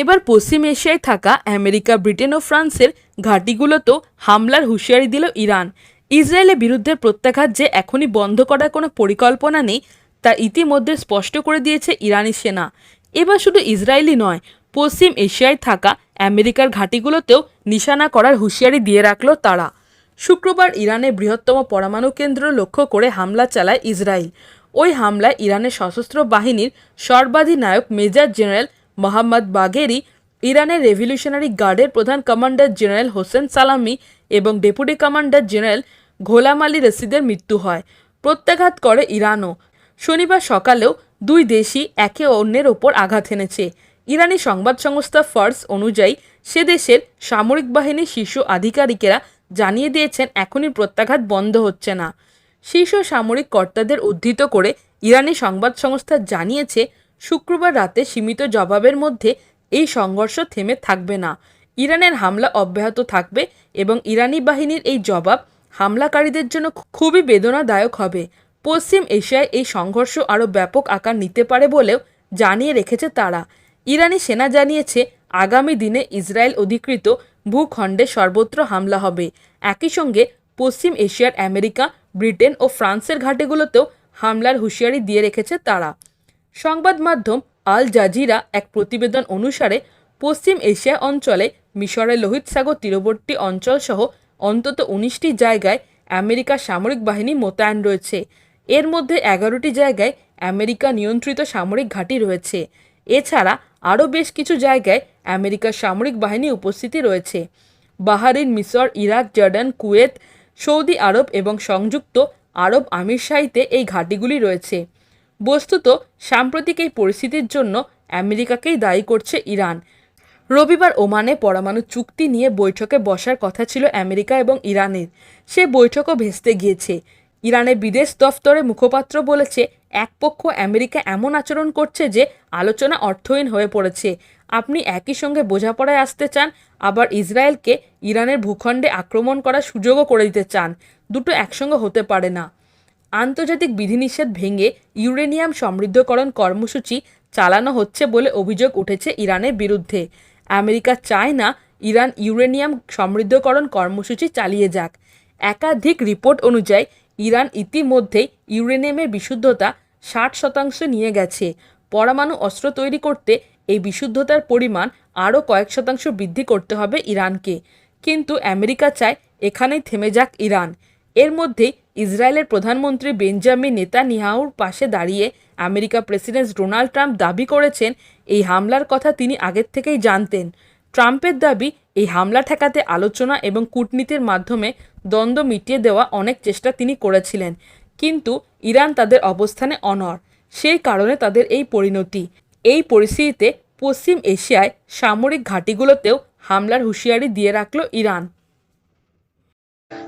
এবার পশ্চিম এশিয়ায় থাকা আমেরিকা, ব্রিটেন ও ফ্রান্সের ঘাঁটিগুলোতেও হামলার হুঁশিয়ারি দিল ইরান। ইসরায়েলের বিরুদ্ধে প্রত্যাঘাত যে এখনই বন্ধ করার কোনো পরিকল্পনা নেই, তা ইতিমধ্যে স্পষ্ট করে দিয়েছে ইরানি সেনা। এবার শুধু ইসরায়েলই নয়, পশ্চিম এশিয়ায় থাকা আমেরিকার ঘাঁটিগুলোতেও নিশানা করার হুঁশিয়ারি দিয়ে রাখল তারা। শুক্রবার ইরানের বৃহত্তম পরমাণু কেন্দ্র লক্ষ্য করে হামলা চালায় ইসরায়েল। ওই হামলায় ইরানের সশস্ত্র বাহিনীর সর্বাধিনায়ক মেজর জেনারেল মোহাম্মদ বাগেরি ইরানের রেভলিউশনারি গার্ডের প্রধান কমান্ডার জেনারেল হোসেন সালামি এবং deputy commander general Gholam Ali রশিদের মৃত্যু হয়। প্রত্যাঘাত করে ইরানও। শনিবার সকালেও দুই দেশই একে অন্যের ওপর আঘাত এনেছে। ইরানি সংবাদ সংস্থা ফার্স অনুযায়ী সে দেশের সামরিক বাহিনীর শীর্ষ আধিকারিকেরা জানিয়ে দিয়েছেন, এখনই প্রত্যাঘাত বন্ধ হচ্ছে না। শীর্ষ সামরিক কর্তাদের উদ্ধৃত করে ইরানি সংবাদ সংস্থা জানিয়েছে শুক্রবার রাতে সীমিত জবাবের মধ্যে এই সংঘর্ষ থেমে থাকবে না। ইরানের হামলা অব্যাহত থাকবে এবং ইরানি বাহিনীর এই জবাব হামলাকারীদের জন্য খুবই বেদনাদায়ক হবে। পশ্চিম এশিয়ায় এই সংঘর্ষ আরও ব্যাপক আকার নিতে পারে বলেও জানিয়ে রেখেছে তারা। ইরানি সেনা জানিয়েছে, আগামী দিনে ইসরায়েল অধিকৃত ভূখণ্ডে সর্বত্র হামলা হবে। একই সঙ্গে পশ্চিম এশিয়ার আমেরিকা, ব্রিটেন ও ফ্রান্সের ঘাটিগুলোতেও হামলার হুঁশিয়ারি দিয়ে রেখেছে তারা। সংবাদ মাধ্যম আল জাজিরা এক প্রতিবেদন অনুসারে, পশ্চিম এশিয়া অঞ্চলে মিশরের লোহিত সাগর তীরবর্তী অঞ্চল সহ অন্তত উনিশটি জায়গায় আমেরিকার সামরিক বাহিনী মোতায়েন রয়েছে। এর মধ্যে এগারোটি জায়গায় আমেরিকা নিয়ন্ত্রিত সামরিক ঘাঁটি রয়েছে। এছাড়া আরও বেশ কিছু জায়গায় আমেরিকার সামরিক বাহিনী উপস্থিতি রয়েছে। বাহারিন, মিসর, ইরাক, জর্ডান, কুয়েত, সৌদি আরব এবং সংযুক্ত আরব আমিরশাহিতে এই ঘাঁটিগুলি রয়েছে। বস্তুত সাম্প্রতিক এই পরিস্থিতির জন্য আমেরিকাকেই দায়ী করছে ইরান। রবিবার ওমানে পরমাণু চুক্তি নিয়ে বৈঠকে বসার কথা ছিল আমেরিকা এবং ইরানের। সে বৈঠকও ভেস্তে গিয়েছে। ইরানের বিদেশ দফতরের মুখপাত্র বলেছে এক পক্ষ আমেরিকা এমন আচরণ করছে যে আলোচনা অর্থহীন হয়ে পড়েছে। আপনি একই সঙ্গে বোঝাপড়ায় আসতে চান, আবার ইসরায়েলকে ইরানের ভূখণ্ডে আক্রমণ করার সুযোগও করে দিতে চান। দুটো একসঙ্গে হতে পারে না। আন্তর্জাতিক বিধিনিষেধ ভেঙে ইউরেনিয়াম সমৃদ্ধকরণ কর্মসূচি চালানো হচ্ছে বলে অভিযোগ উঠেছে ইরানের বিরুদ্ধে। আমেরিকা চায় না ইরান ইউরেনিয়াম সমৃদ্ধকরণ কর্মসূচি চালিয়ে যাক। একাধিক রিপোর্ট অনুযায়ী, ইরান ইতিমধ্যেই ইউরেনিয়ামের বিশুদ্ধতা ষাট শতাংশ নিয়ে গেছে। পরমাণু অস্ত্র তৈরি করতে এই বিশুদ্ধতার পরিমাণ আরও কয়েক শতাংশ বৃদ্ধি করতে হবে ইরানকে। কিন্তু আমেরিকা চায় এখানেই থেমে যাক ইরান। এর মধ্যেই ইসরায়েলের প্রধানমন্ত্রী বেঞ্জামিন নেতানিয়াহুর পাশে দাঁড়িয়ে আমেরিকা প্রেসিডেন্ট ডোনাল্ড ট্রাম্প দাবি করেছেন, এই হামলার কথা তিনি আগের থেকেই জানতেন। ট্রাম্পের দাবি, এই হামলা ঠেকাতে আলোচনা এবং কূটনীতির মাধ্যমে দ্বন্দ্ব মিটিয়ে দেওয়া অনেক চেষ্টা তিনি করেছিলেন। কিন্তু ইরান তাদের অবস্থানে অনড়, সেই কারণে তাদের এই পরিণতি। এই পরিস্থিতিতে পশ্চিম এশিয়ায় সামরিক ঘাঁটিগুলোতেও হামলার হুঁশিয়ারি দিয়ে রাখল ইরান।